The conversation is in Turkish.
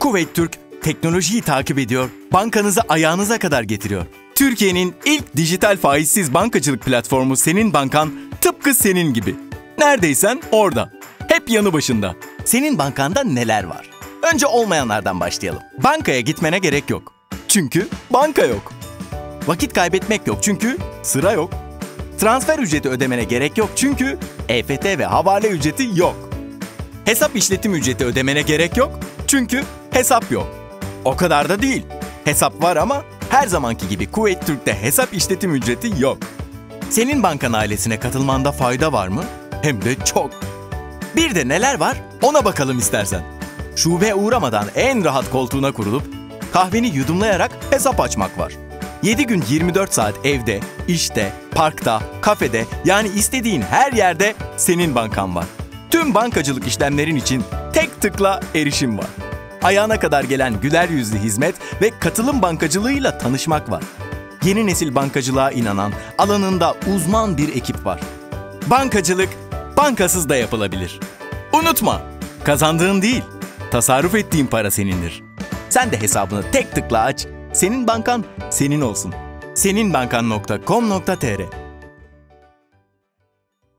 Kuveyt Türk teknolojiyi takip ediyor, bankanızı ayağınıza kadar getiriyor. Türkiye'nin ilk dijital faizsiz bankacılık platformu Senin Bankan tıpkı senin gibi. Neredeysen orada. Hep yanı başında. Senin bankanda neler var? Önce olmayanlardan başlayalım. Bankaya gitmene gerek yok. Çünkü banka yok. Vakit kaybetmek yok çünkü sıra yok. Transfer ücreti ödemene gerek yok çünkü EFT ve havale ücreti yok. Hesap işletim ücreti ödemene gerek yok çünkü hesap yok. O kadar da değil. Hesap var ama her zamanki gibi Kuveyt Türk'te hesap işletim ücreti yok. Senin bankan ailesine katılmanda fayda var mı? Hem de çok. Bir de neler var ona bakalım istersen. Şube uğramadan en rahat koltuğuna kurulup kahveni yudumlayarak hesap açmak var. 7 gün 24 saat evde, işte, parkta, kafede yani istediğin her yerde senin bankan var. Tüm bankacılık işlemlerin için tek tıkla erişim var. Ayağına kadar gelen güler yüzlü hizmet ve katılım bankacılığıyla tanışmak var. Yeni nesil bankacılığa inanan, alanında uzman bir ekip var. Bankacılık bankasız da yapılabilir. Unutma, kazandığın değil, tasarruf ettiğin para senindir. Sen de hesabını tek tıkla aç, senin bankan senin olsun. seninbankan.com.tr